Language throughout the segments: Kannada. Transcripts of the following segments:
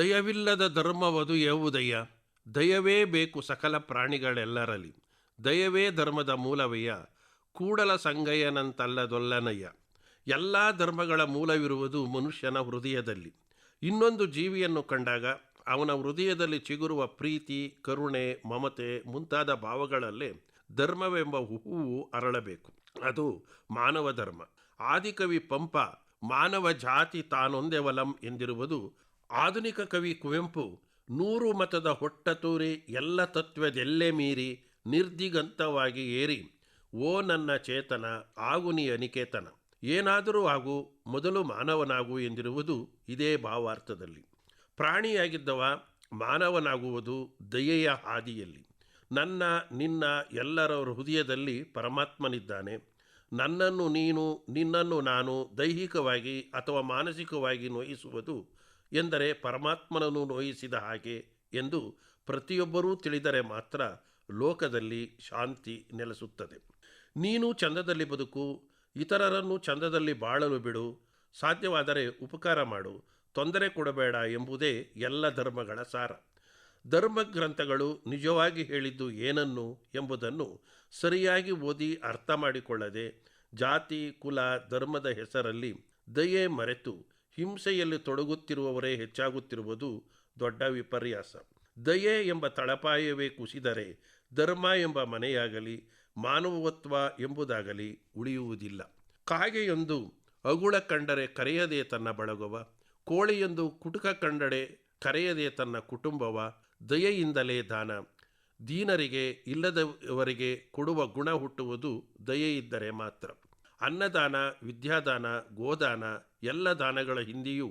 ದಯವಿಲ್ಲದ ಧರ್ಮವದು ಯಾವುದಯ್ಯ ದಯವೇ ಬೇಕು ಸಕಲ ಪ್ರಾಣಿಗಳೆಲ್ಲರಲ್ಲಿ. ದಯವೇ ಧರ್ಮದ ಮೂಲವಯ್ಯ. ಕೂಡಲ ಸಂಗಯ್ಯನಂತಲ್ಲದೊಲ್ಲನಯ್ಯ. ಎಲ್ಲ ಧರ್ಮಗಳ ಮೂಲವಿರುವುದು ಮನುಷ್ಯನ ಹೃದಯದಲ್ಲಿ. ಇನ್ನೊಂದು ಜೀವಿಯನ್ನು ಕಂಡಾಗ ಅವನ ಹೃದಯದಲ್ಲಿ ಚಿಗುರುವ ಪ್ರೀತಿ, ಕರುಣೆ, ಮಮತೆ ಮುಂತಾದ ಭಾವಗಳಲ್ಲೇ ಧರ್ಮವೆಂಬ ಹೂವು ಅರಳಬೇಕು. ಅದು ಮಾನವ ಧರ್ಮ. ಆದಿಕವಿ ಪಂಪ, ಮಾನವ ಜಾತಿ ತಾನೊಂದೆವಲಂ ಎಂದಿರುವುದು ಆಧುನಿಕ ಕವಿ ಕುವೆಂಪು ನೂರು ಮತದ ಹೊಟ್ಟತೂರಿ ಎಲ್ಲ ತತ್ವದೆಲ್ಲೆ ಮೀರಿ ನಿರ್ದಿಗಂತವಾಗಿ ಏರಿ, ಓ ನನ್ನ ಚೇತನ ಆಗುನಿ ಅನಿಕೇತನ, ಏನಾದರೂ ಆಗು, ಮೊದಲು ಮಾನವನಾಗು ಎಂದಿರುವುದು ಇದೇ ಭಾವಾರ್ಥದಲ್ಲಿ. ಪ್ರಾಣಿಯಾಗಿದ್ದವ ಮಾನವನಾಗುವುದು ದಯೆಯ ಹಾದಿಯಲ್ಲಿ. ನನ್ನ, ನಿನ್ನ ಎಲ್ಲರ ಹೃದಯದಲ್ಲಿ ಪರಮಾತ್ಮನಿದ್ದಾನೆ. ನನ್ನನ್ನು ನೀನು, ನಿನ್ನನ್ನು ನಾನು ದೈಹಿಕವಾಗಿ ಅಥವಾ ಮಾನಸಿಕವಾಗಿ ನೋಯಿಸುವುದು ಎಂದರೆ ಪರಮಾತ್ಮನನ್ನು ನೋಯಿಸಿದ ಹಾಗೆ ಎಂದು ಪ್ರತಿಯೊಬ್ಬರೂ ತಿಳಿದರೆ ಮಾತ್ರ ಲೋಕದಲ್ಲಿ ಶಾಂತಿ ನೆಲೆಸುತ್ತದೆ. ನೀನು ಚಂದದಲ್ಲಿ ಬದುಕು, ಇತರರನ್ನು ಚಂದದಲ್ಲಿ ಬಾಳಲು ಬಿಡು, ಸಾಧ್ಯವಾದರೆ ಉಪಕಾರ ಮಾಡು, ತೊಂದರೆ ಕೊಡಬೇಡ ಎಂಬುದೇ ಎಲ್ಲ ಧರ್ಮಗಳ ಸಾರ. ಧರ್ಮಗ್ರಂಥಗಳು ನಿಜವಾಗಿ ಹೇಳಿದ್ದು ಏನನ್ನು ಎಂಬುದನ್ನು ಸರಿಯಾಗಿ ಓದಿ ಅರ್ಥ ಮಾಡಿಕೊಳ್ಳದೆ ಜಾತಿ, ಕುಲ, ಧರ್ಮದ ಹೆಸರಲ್ಲಿ ದಯೆ ಮರೆತು ಹಿಂಸೆಯಲ್ಲಿ ತೊಡಗುತ್ತಿರುವವರೇ ಹೆಚ್ಚಾಗುತ್ತಿರುವುದು ದೊಡ್ಡ ವಿಪರ್ಯಾಸ. ದಯೆ ಎಂಬ ತಳಪಾಯವೇ ಕುಸಿದರೆ ಧರ್ಮ ಎಂಬ ಮನೆಯಾಗಲಿ, ಮಾನವತ್ವ ಎಂಬುದಾಗಲಿ ಉಳಿಯುವುದಿಲ್ಲ. ಕಾಗೆಯೊಂದು ಅಗುಳ ಕಂಡರೆ ಕರೆಯದೆ ತನ್ನ ಬಳಗವ, ಕೋಳಿಯೊಂದು ಕುಟುಕ ಕಂಡರೆ ಕರೆಯದೆ ತನ್ನ ಕುಟುಂಬವ, ದಯೆಯಿಂದಲೇ ದಾನ. ದೀನರಿಗೆ ಇಲ್ಲದವರಿಗೆ ಕೊಡುವ ಗುಣ ಹುಟ್ಟುವುದು ದಯೆ ಇದ್ದರೆ ಮಾತ್ರ. ಅನ್ನದಾನ, ವಿದ್ಯಾದಾನ, ಗೋದಾನ ಎಲ್ಲ ದಾನಗಳ ಹಿಂದೆಯೂ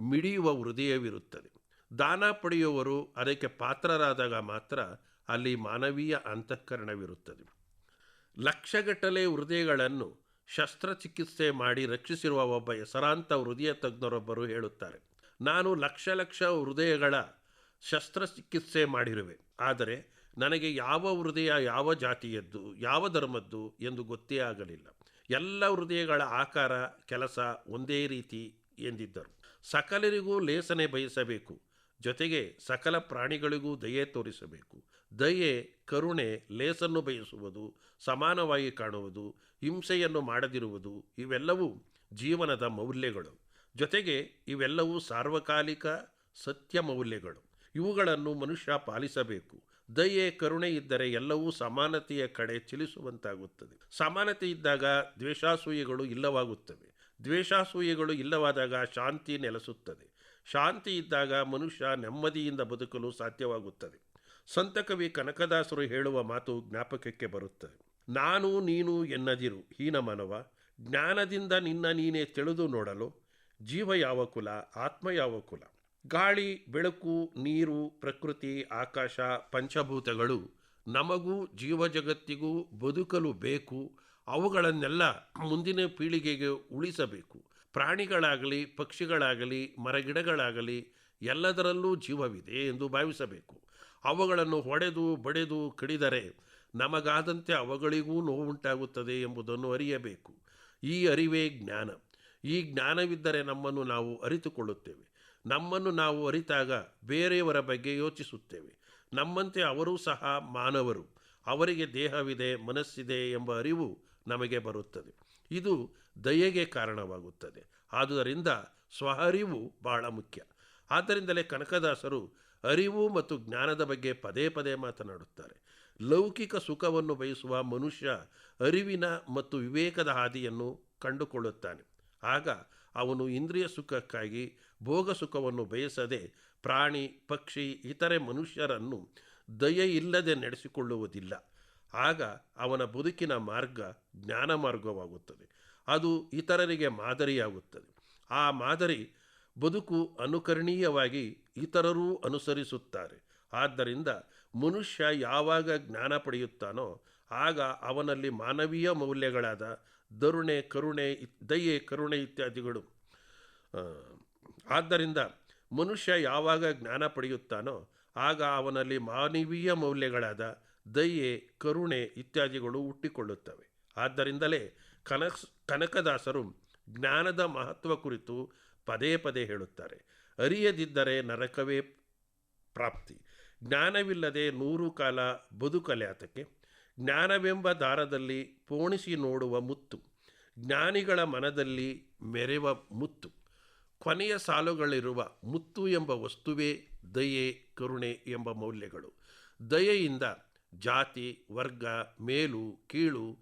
ಮಿಡಿಯುವ ಹೃದಯವಿರುತ್ತದೆ. ದಾನ ಪಡೆಯುವವರು ಅದಕ್ಕೆ ಪಾತ್ರರಾದಾಗ ಮಾತ್ರ ಅಲ್ಲಿ ಮಾನವೀಯ ಅಂತಃಕರಣವಿರುತ್ತದೆ. ಲಕ್ಷಗಟ್ಟಲೆ ಹೃದಯಗಳನ್ನು ಶಸ್ತ್ರಚಿಕಿತ್ಸೆ ಮಾಡಿ ರಕ್ಷಿಸಿರುವ ಒಬ್ಬ ಹೆಸರಾಂತ ಹೃದಯ ತಜ್ಞರೊಬ್ಬರು ಹೇಳುತ್ತಾರೆ, ನಾನು ಲಕ್ಷ ಲಕ್ಷ ಹೃದಯಗಳ ಶಸ್ತ್ರಚಿಕಿತ್ಸೆ ಮಾಡಿರುವೆ, ಆದರೆ ನನಗೆ ಯಾವ ಹೃದಯ, ಯಾವ ಜಾತಿಯದ್ದು, ಯಾವ ಧರ್ಮದ್ದು ಎಂದು ಗೊತ್ತೇ ಆಗಲಿಲ್ಲ. ಎಲ್ಲ ಹೃದಯಗಳ ಆಕಾರ, ಕೆಲಸ ಒಂದೇ ರೀತಿ ಎಂದಿದ್ದರು. ಸಕಲರಿಗೂ ಲೇಸನೆ ಬಯಸಬೇಕು. ಜೊತೆಗೆ ಸಕಲ ಪ್ರಾಣಿಗಳಿಗೂ ದಯೆ ತೋರಿಸಬೇಕು. ದಯೆ, ಕರುಣೆ, ಲೇಸನ್ನು ಬಯಸುವುದು, ಸಮಾನವಾಗಿ ಕಾಣುವುದು, ಹಿಂಸೆಯನ್ನು ಮಾಡದಿರುವುದು, ಇವೆಲ್ಲವೂ ಜೀವನದ ಮೌಲ್ಯಗಳು. ಜೊತೆಗೆ ಇವೆಲ್ಲವೂ ಸಾರ್ವಕಾಲಿಕ ಸತ್ಯ ಮೌಲ್ಯಗಳು. ಇವುಗಳನ್ನು ಮನುಷ್ಯ ಪಾಲಿಸಬೇಕು. ದಯೆ, ಕರುಣೆ ಇದ್ದರೆ ಎಲ್ಲವೂ ಸಮಾನತೆಯ ಕಡೆ ಚಲಿಸುವಂತಾಗುತ್ತದೆ. ಸಮಾನತೆ ಇದ್ದಾಗ ದ್ವೇಷಾಸೂಯೆಗಳು ಇಲ್ಲವಾಗುತ್ತವೆ. ದ್ವೇಷಾಸೂಯೆಗಳು ಇಲ್ಲವಾದಾಗ ಶಾಂತಿ ನೆಲೆಸುತ್ತದೆ. ಶಾಂತಿ ಇದ್ದಾಗ ಮನುಷ್ಯ ನೆಮ್ಮದಿಯಿಂದ ಬದುಕಲು ಸಾಧ್ಯವಾಗುತ್ತದೆ. ಸಂತಕವಿ ಕನಕದಾಸರು ಹೇಳುವ ಮಾತು ಜ್ಞಾಪಕಕ್ಕೆ ಬರುತ್ತದೆ. ನಾನು, ನೀನು ಎನ್ನದಿರು ಹೀನ ಮಾನವ ಜ್ಞಾನದಿಂದ ನಿನ್ನ ನೀನೇ ತಿಳಿದು ನೋಡಲು, ಜೀವ ಯಾವ ಕುಲ, ಆತ್ಮ ಯಾವ ಕುಲ ಗಾಳಿ, ಬೆಳಕು, ನೀರು, ಪ್ರಕೃತಿ, ಆಕಾಶ, ಪಂಚಭೂತಗಳು ನಮಗೂ ಜೀವ ಜಗತ್ತಿಗೂ ಬದುಕಲು ಬೇಕು. ಅವುಗಳನ್ನೆಲ್ಲ ಮುಂದಿನ ಪೀಳಿಗೆಗೆ ಉಳಿಸಬೇಕು. ಪ್ರಾಣಿಗಳಾಗಲಿ, ಪಕ್ಷಿಗಳಾಗಲಿ, ಮರಗಿಡಗಳಾಗಲಿ ಎಲ್ಲದರಲ್ಲೂ ಜೀವವಿದೆ ಎಂದು ಭಾವಿಸಬೇಕು. ಅವುಗಳನ್ನು ಹೊಡೆದು, ಬಡೆದು, ಕಡಿದರೆ ನಮಗಾದಂತೆ ಅವುಗಳಿಗೂ ನೋವುಂಟಾಗುತ್ತದೆ ಎಂಬುದನ್ನು ಅರಿಯಬೇಕು. ಈ ಅರಿವೇ ಜ್ಞಾನ. ಈ ಜ್ಞಾನವಿದ್ದರೆ ನಮ್ಮನ್ನು ನಾವು ಅರಿತುಕೊಳ್ಳುತ್ತೇವೆ. ನಮ್ಮನ್ನು ನಾವು ಅರಿತಾಗ ಬೇರೆಯವರ ಬಗ್ಗೆ ಯೋಚಿಸುತ್ತೇವೆ. ನಮ್ಮಂತೆ ಅವರೂ ಸಹ ಮಾನವರು. ಅವರಿಗೆ ದೇಹವಿದೆ, ಮನಸ್ಸಿದೆ ಎಂಬ ಅರಿವು ನಮಗೆ ಬರುತ್ತದೆ. ಇದು ದಯೆಗೆ ಕಾರಣವಾಗುತ್ತದೆ. ಆದುದರಿಂದ ಸ್ವಹರಿವು ಬಹಳ ಮುಖ್ಯ. ಆದ್ದರಿಂದಲೇ ಕನಕದಾಸರು ಅರಿವು ಮತ್ತು ಜ್ಞಾನದ ಬಗ್ಗೆ ಪದೇ ಪದೇ ಮಾತನಾಡುತ್ತಾರೆ. ಲೌಕಿಕ ಸುಖವನ್ನು ಬಯಸುವ ಮನುಷ್ಯ ಅರಿವಿನ ಮತ್ತು ವಿವೇಕದ ಹಾದಿಯನ್ನು ಕಂಡುಕೊಳ್ಳುತ್ತಾನೆ. ಆಗ ಅವನು ಇಂದ್ರಿಯ ಸುಖಕ್ಕಾಗಿ ಭೋಗ ಸುಖವನ್ನು ಬಯಸದೆ ಪ್ರಾಣಿ, ಪಕ್ಷಿ, ಇತರೆ ಮನುಷ್ಯರನ್ನು ದಯೆ ಇಲ್ಲದೆ ನಡೆಸಿಕೊಳ್ಳುವುದಿಲ್ಲ. ಆಗ ಅವನ ಬದುಕಿನ ಮಾರ್ಗ ಜ್ಞಾನ ಮಾರ್ಗವಾಗುತ್ತದೆ. ಅದು ಇತರರಿಗೆ ಮಾದರಿಯಾಗುತ್ತದೆ. ಆ ಮಾದರಿ ಬದುಕು ಅನುಕರಣೀಯವಾಗಿ ಇತರರೂ ಅನುಸರಿಸುತ್ತಾರೆ. ಆದ್ದರಿಂದ ಮನುಷ್ಯ ಯಾವಾಗ ಜ್ಞಾನ ಪಡೆಯುತ್ತಾನೋ ಆಗ ಅವನಲ್ಲಿ ಮಾನವೀಯ ಮೌಲ್ಯಗಳಾದ ದರುಣೆ ಕರುಣೆ, ದಯೆ, ಕರುಣೆ ಇತ್ಯಾದಿಗಳು. ಆದ್ದರಿಂದ ಮನುಷ್ಯ ಯಾವಾಗ ಜ್ಞಾನ ಪಡೆಯುತ್ತಾನೋ ಆಗ ಅವನಲ್ಲಿ ಮಾನವೀಯ ಮೌಲ್ಯಗಳಾದ ದಯೆ, ಕರುಣೆ ಇತ್ಯಾದಿಗಳು ಹುಟ್ಟಿಕೊಳ್ಳುತ್ತವೆ. ಆದ್ದರಿಂದಲೇ ಕನಕ್ ಕನಕದಾಸರು ಜ್ಞಾನದ ಮಹತ್ವ ಕುರಿತು ಪದೇ ಪದೇ ಹೇಳುತ್ತಾರೆ. ಅರಿಯದಿದ್ದರೆ ನರಕವೇ ಪ್ರಾಪ್ತಿ. ಜ್ಞಾನವಿಲ್ಲದೆ ನೂರು ಕಾಲ ಬದುಕಲೆ ಆತಕ್ಕೆ. ಜ್ಞಾನವೆಂಬ ದಾರದಲ್ಲಿ ಪೋಣಿಸಿ ನೋಡುವ ಮುತ್ತು, ಜ್ಞಾನಿಗಳ ಮನದಲ್ಲಿ ಮೆರೆವ ಮುತ್ತು, ಕೊನೆಯ ಸಾಲುಗಳಿರುವ ಮುತ್ತು ಎಂಬ ವಸ್ತುವೇ ದಯೆ, ಕರುಣೆ ಎಂಬ ಮೌಲ್ಯಗಳು. ದಯೆಯಿಂದ ಜಾತಿ, ವರ್ಗ, ಮೇಲು, ಕೀಳು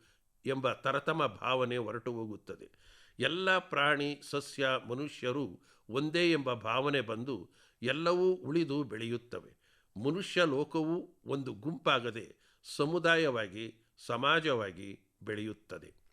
ಎಂಬ ತರತಮ ಭಾವನೆ ಹೊರಟು ಹೋಗುತ್ತದೆ. ಎಲ್ಲ ಪ್ರಾಣಿ, ಸಸ್ಯ, ಮನುಷ್ಯರು ಒಂದೇ ಎಂಬ ಭಾವನೆ ಬಂದು ಎಲ್ಲವೂ ಉಳಿದು ಬೆಳೆಯುತ್ತವೆ. ಮನುಷ್ಯ ಲೋಕವು ಒಂದು ಗುಂಪಾಗದೆ ಸಮುದಾಯವಾಗಿ ಸಮಾಜವಾಗಿ ಬೆಳೆಯುತ್ತದೆ.